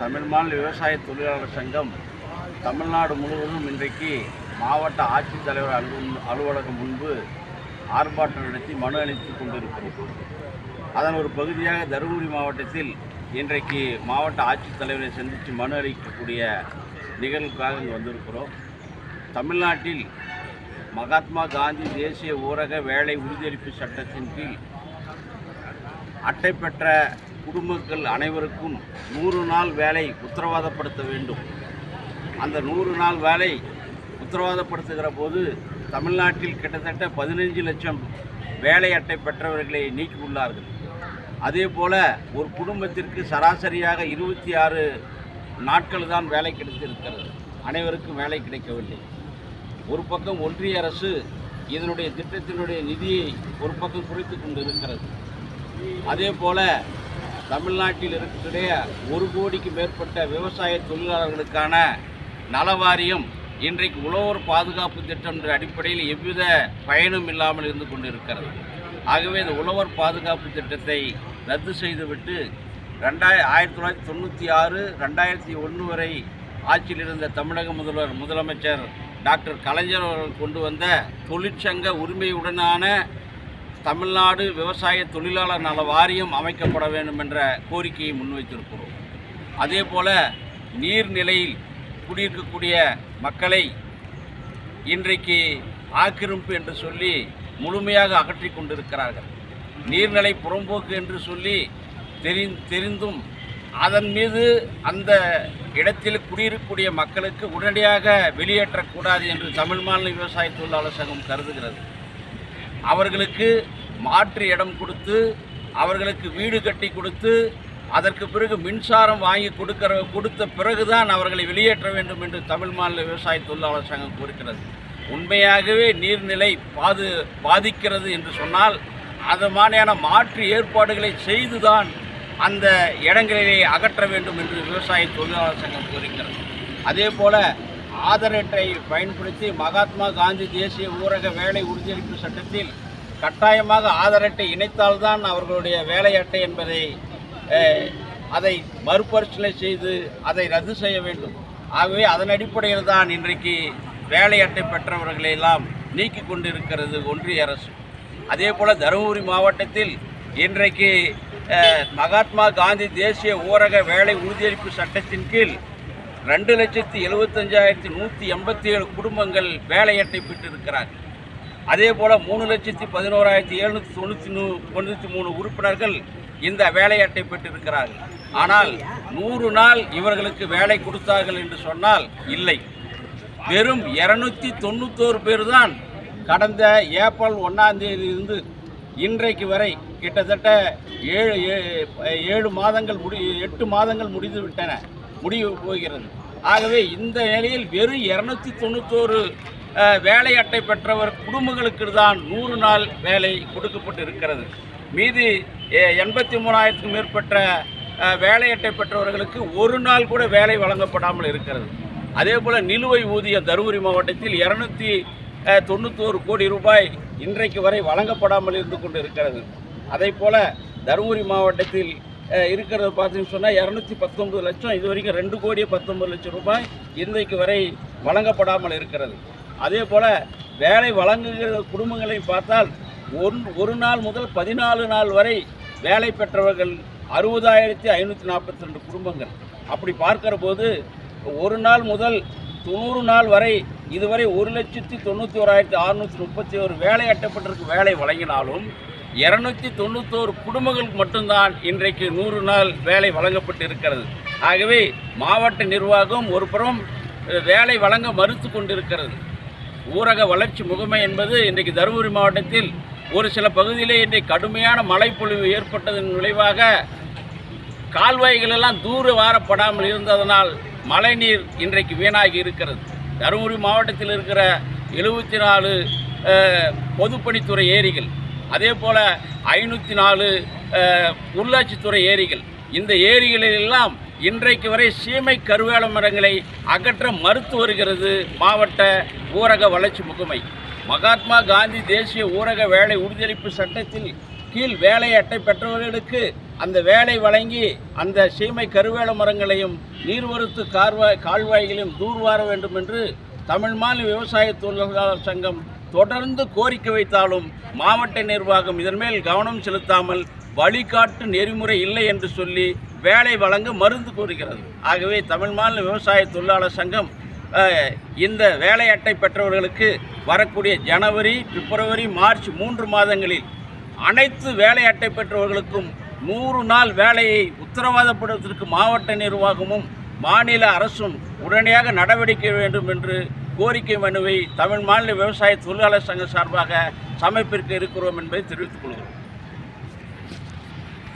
தமிழ் மாநில விவசாய தொழிலாளர் சங்கம் தமிழ்நாடு முழுவதும் இன்றைக்கு மாவட்ட ஆட்சித்தலைவர் அலுவ அலுவலகம் முன்பு ஆர்ப்பாட்டம் நடத்தி மனு அளித்துக் கொண்டிருக்கிறோம் அதன் ஒரு பகுதியாக தருமபுரி மாவட்டத்தில் இன்றைக்கு மாவட்ட ஆட்சித்தலைவரை சந்தித்து மனு அளிக்கக்கூடிய நிகழ்வுக்காக இங்கே வந்திருக்கிறோம். தமிழ்நாட்டில் மகாத்மா காந்தி தேசிய ஊரக வேலை உறுதியளிப்பு சட்டத்தின் கீழ் அட்டை பெற்ற குடும்பங்கள் அனைவருக்கும் நூறு நாள் வேலை உத்தரவாதப்படுத்த வேண்டும். அந்த நூறு நாள் வேலை உத்தரவாதப்படுத்துகிற போது தமிழ்நாட்டில் கிட்டத்தட்ட பதினைஞ்சு லட்சம் வேலை அட்டை பெற்றவர்களை நீக்கியுள்ளார்கள். அதே போல் ஒரு குடும்பத்திற்கு சராசரியாக இருபத்தி ஆறு நாட்கள் தான் வேலை கிடைத்திருக்கிறது. அனைவருக்கும் வேலை கிடைக்கவில்லை. ஒரு பக்கம் ஒன்றிய அரசு இதனுடைய திட்டத்தினுடைய நிதியை ஒரு பக்கம் குறைத்து கொண்டு இருக்கிறது அதே போல் தமிழ்நாட்டில் இருக்கக்கூடிய ஒரு கோடிக்கு மேற்பட்ட விவசாய தொழிலாளர்களுக்கான நலவாரியம் இன்றைக்கு உழவர் பாதுகாப்பு திட்டம் என்ற அடிப்படையில் எவ்வித பயனும் இல்லாமல் இருந்து கொண்டிருக்கிறது. ஆகவே இந்த உழவர் பாதுகாப்பு திட்டத்தை ரத்து செய்துவிட்டு ரெண்டாயிர ஆயிரத்தி தொள்ளாயிரத்தி தொண்ணூற்றி ஆறு ரெண்டாயிரத்தி ஒன்று வரை ஆட்சியில் இருந்த தமிழக முதல்வர் முதலமைச்சர் டாக்டர் கலைஞர் அவர்கள் கொண்டு வந்த தொழிற்சங்க உரிமையுடனான தமிழ்நாடு விவசாய தொழிலாளர் நல வாரியம் அமைக்கப்பட வேண்டும் என்ற கோரிக்கையை முன்வைத்திருக்கிறோம். அதே போல் நீர்நிலையில் குடியிருக்கக்கூடிய மக்களை இன்றைக்கு ஆக்கிரமிப்பு என்று சொல்லி முழுமையாக அகற்றி கொண்டிருக்கிறார்கள். நீர்நிலை புறம்போக்கு என்று சொல்லி தெரி தெரிந்தும் அதன் மீது அந்த இடத்தில் குடியிருக்கக்கூடிய மக்களுக்கு உடனடியாக வெளியேற்றக்கூடாது என்று தமிழ் மாநில விவசாய தொழிலாளர் சங்கம் கருதுகிறது. அவர்களுக்கு மாற்று இடம் கொடுத்து அவர்களுக்கு வீடு கட்டி கொடுத்து அதற்கு பிறகு மின்சாரம் வாங்கி கொடுக்கிற கொடுத்த பிறகுதான் அவர்களை வெளியேற்ற வேண்டும் என்று தமிழ் மாநில விவசாய தொழிலாளர் சங்கம் கூறுகிறது. உண்மையாகவே நீர்நிலை பாது பாதிக்கிறது என்று சொன்னால் அது மாதிரியான மாற்று ஏற்பாடுகளை செய்துதான் அந்த இடங்களிலே அகற்ற வேண்டும் என்று விவசாய தொழிலாளர் சங்கம் கூறுகிறது. அதே போல் ஆதார் அட்டை பயன்படுத்தி மகாத்மா காந்தி தேசிய ஊரக வேலை உறுதியளிப்பு சட்டத்தில் கட்டாயமாக ஆதார் அட்டை இணைத்தால்தான் அவர்களுடைய வேலை அட்டை என்பதை அதை மறுபரிசீலனை செய்து அதை ரத்து செய்ய வேண்டும். ஆகவே அதன் அடிப்படையில் தான் இன்றைக்கு வேலை அட்டை பெற்றவர்களை எல்லாம் நீக்கி கொண்டிருக்கிறது ஒன்றிய அரசு. அதே போல் தருமபுரி மாவட்டத்தில் இன்றைக்கு மகாத்மா காந்தி தேசிய ஊரக வேலை உறுதியளிப்பு சட்டத்தின் கீழ் ரெண்டு லட்சத்தி எழுபத்தஞ்சாயிரத்தி நூற்றி எண்பத்தி ஏழு குடும்பங்கள் வேலையட்டை பெற்று இருக்கிறார்கள் அதே போல் மூணு லட்சத்தி பதினோராயிரத்தி எழுநூற்றி தொண்ணூற்றி நூ தொண்ணூற்றி மூணு உறுப்பினர்கள் இந்த வேலையட்டை பெற்றிருக்கிறார்கள் ஆனால் நூறு நாள் இவர்களுக்கு வேலை கொடுத்தார்கள் என்று சொன்னால் இல்லை. வெறும் இரநூத்தி தொண்ணூத்தோரு பேர் தான் கடந்த ஏப்ரல் ஒன்றாம் தேதியிலிருந்து இன்றைக்கு வரை கிட்டத்தட்ட ஏழு ஏ- ஏழு மாதங்கள் முடி எட்டு மாதங்கள் முடிந்து விட்டன முடிவு போகிறது. ஆகவே இந்த நிலையில் வெறும் இரநூத்தி தொண்ணூத்தோரு வேலை அட்டை பெற்றவர் குடும்பங்களுக்கு தான் நூறு நாள் வேலை கொடுக்கப்பட்டு இருக்கிறது மீதி எ- எண்பத்தி மூணாயிரத்துக்கும் மேற்பட்ட வேலை அட்டை பெற்றவர்களுக்கு ஒரு நாள் கூட வேலை வழங்கப்படாமல் இருக்கிறது. அதே போல் நிலுவை ஊதியம் தருமபுரி மாவட்டத்தில் இரநூத்தி தொண்ணூத்தோரு கோடி ரூபாய் இன்றைக்கு வரை வழங்கப்படாமல் இருந்து கொண்டு இருக்கிறது அதே போல் தருமபுரி மாவட்டத்தில் இருக்கிறத பார்த்தீங்கன்னு சொன்னால் இரநூத்தி பத்தொம்பது லட்சம் இது வரைக்கும் ரெண்டு கோடியே பத்தொம்பது லட்சம் ரூபாய் இன்றைக்கு வரை வழங்கப்படாமல் இருக்கிறது. அதே போல் வேலை வழங்குகிற குடும்பங்களையும் பார்த்தால் ஒன் ஒரு நாள் முதல் பதினாலு நாள் வரை வேலை பெற்றவர்கள் அறுபதாயிரத்தி ஐநூற்றி நாற்பத்தி ரெண்டு குடும்பங்கள். அப்படி பார்க்கிற போது ஒரு நாள் முதல் தொண்ணூறு நாள் வரை இதுவரை ஒரு லட்சத்தி தொண்ணூற்றி ஓராயிரத்தி அறுநூற்றி முப்பத்தி ஒரு வேலை அட்டப்பட்டிருக்கு வேலை வழங்கினாலும் இரநூத்தி தொண்ணூத்தோரு குடும்பங்களுக்கு மட்டும்தான் இன்றைக்கு நூறு நாள் வேலை வழங்கப்பட்டு இருக்கிறது ஆகவே மாவட்ட நிர்வாகம் ஒரு புறம் வேலை வழங்க மறுத்து கொண்டிருக்கிறது. ஊரக வளர்ச்சி முகமை என்பது இன்றைக்கு தருமபுரி மாவட்டத்தில் ஒரு சில பகுதியிலே இன்றைக்கு கடுமையான மழைப்பொழிவு ஏற்பட்டதன் விளைவாக கால்வாய்கள் எல்லாம் தூர வாரப்படாமல் இருந்ததனால் மழைநீர் இன்றைக்கு வீணாகி இருக்கிறது. தருமபுரி மாவட்டத்தில் இருக்கிற எழுபத்தி நாலு பொதுப்பணித்துறை ஏரிகள் அதே போல் ஐநூற்றி நாலு உள்ளாட்சித்துறை ஏரிகள். இந்த ஏரிகளிலெல்லாம் இன்றைக்கு வரை சீமை கருவேல மரங்களை அகற்ற மறுத்து வருகிறது மாவட்ட ஊரக வளர்ச்சி முகமை. மகாத்மா காந்தி தேசிய ஊரக வேலை உறுதியளிப்பு சட்டத்தில் கீழ் வேலை அட்டை பெற்றவர்களுக்கு அந்த வேலை வழங்கி அந்த சீமை கருவேல மரங்களையும் நீர்வருத்து கால்வாய் கால்வாய்களையும் தூர்வார வேண்டும் என்று தமிழ் மாநில விவசாய தொழிலாளர் சங்கம் தொடர்ந்து கோரிக்கை வைத்தாலும் மாவட்ட நிர்வாகம் இதன் மேல் கவனம் செலுத்தாமல் வழிகாட்டு நெறிமுறை இல்லை என்று சொல்லி வேலை வழங்க மருந்து கூறுகிறது ஆகவே தமிழ் மாநில விவசாய தொழிலாளர் சங்கம் இந்த வேலை அட்டை பெற்றவர்களுக்கு வரக்கூடிய ஜனவரி பிப்ரவரி மார்ச் மூன்று மாதங்களில் அனைத்து வேலை அட்டை பெற்றவர்களுக்கும் நூறு நாள் வேலையை உத்தரவாதப்படுவதற்கு மாவட்ட நிர்வாகமும் மாநில அரசும் உடனடியாக நடவடிக்கை வேண்டும் என்று கோரிக்கை மனுவை தமிழ் மாநில விவசாய தொழிலாளர் சங்கம் சார்பாக சமைப்பிற்கு இருக்கிறோம் என்பதை தெரிவித்துக் கொள்கிறோம்.